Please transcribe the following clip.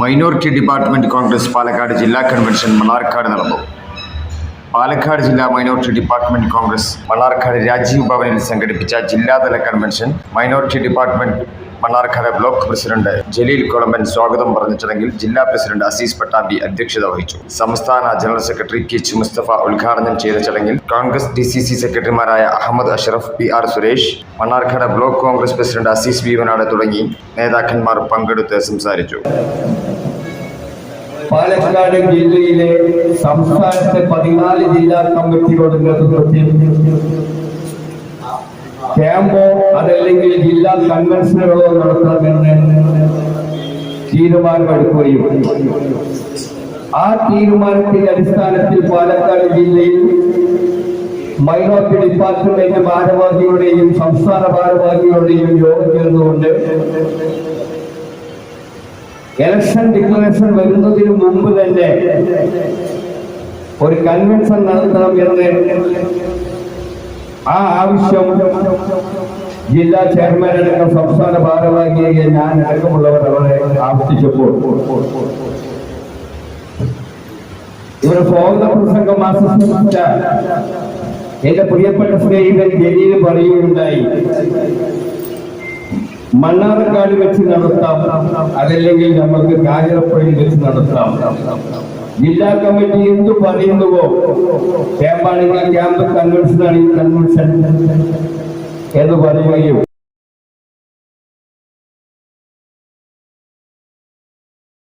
Minority department Congress Palakkad ജില്ലാ convention Mannarkkad നടന്നു. പാലക്കാട് ജില്ലാ മൈനോറിറ്റി ഡിപ്പാർട്ട്മെന്റ് കോൺഗ്രസ് മണ്ണാർക്കാട് രാജീവ് ഭവനിൽ സംഘടിപ്പിച്ച ജില്ലാതല convention minority department Mannarkkad block president Jaleel Kolamban സ്വാഗതം പറഞ്ഞ ചടങ്ങിൽ ജില്ലാ പ്രസിഡന്റ് അസീസ് പട്ടാമ്പി അധ്യക്ഷത വഹിച്ചു. സംസ്ഥാന general secretary K H Mustafa ഉദ്ഘാടനം ചെയ്ത ചടങ്ങിൽ കോൺഗ്രസ് ഡി സി സി സെക്രട്ടറിമാരായ Ahammed Ashraf P R Suresh Mannarkkad block Congress president Azeez Beevanad തുടങ്ങി നേതാക്കന്മാർ പങ്കെടുത്ത് സംസാരിച്ചു. പാലക്കാട് ജില്ലയിലെ സംസ്ഥാനത്തെ പതിനാല് ജില്ലാ കമ്മിറ്റികളുടെ നേതൃത്വത്തിൽ ക്യാമ്പോ അതല്ലെങ്കിൽ ജില്ലാ കൺവെൻഷനുകളോ നടത്തണമെന്ന് തീരുമാനമെടുക്കുകയും ആ തീരുമാനത്തിന്റെ അടിസ്ഥാനത്തിൽ പാലക്കാട് ജില്ലയിൽ മൈനോറിറ്റി ഡിപ്പാർട്ട്മെന്റ് ഭാരവാഹികളുടെയും സംസ്ഥാന ഭാരവാഹികളുടെയും യോഗം ചേർന്നുകൊണ്ട് ഇലക്ഷൻ ഡിക്ലറേഷൻ വരുന്നതിന് മുമ്പ് തന്നെ ഒരു കൺവെൻഷൻ നടത്തണം എന്ന് ആ ആവശ്യം ജില്ലാ ചെയർമാൻ അടക്കം സംസ്ഥാന ഭാരവാഹിയെ ഞാൻ അടക്കമുള്ളവർ അവരെ ആവർത്തിച്ചപ്പോൾ. ഇവിടെ സ്വാഗത പ്രസംഗം ആസ്വദിച്ച എന്റെ പ്രിയപ്പെട്ട സ്നേഹിതൻ ജലീൽ പറയുകയുണ്ടായി. മണ്ണാർക്കാട് വെച്ച് നടത്താം. അതല്ലെങ്കിൽ നമുക്ക് കാഞ്ഞിരപ്പള്ളി വെച്ച് നടത്താം. ജില്ലാ കമ്മിറ്റി എന്തു പറയുന്നുവോ? ക്യാമ്പാണെങ്കിൽ ക്യാമ്പ് കൺവെൻഷൻ ആണെങ്കിൽ കൺവെൻഷൻ എന്ന് പറയുകയും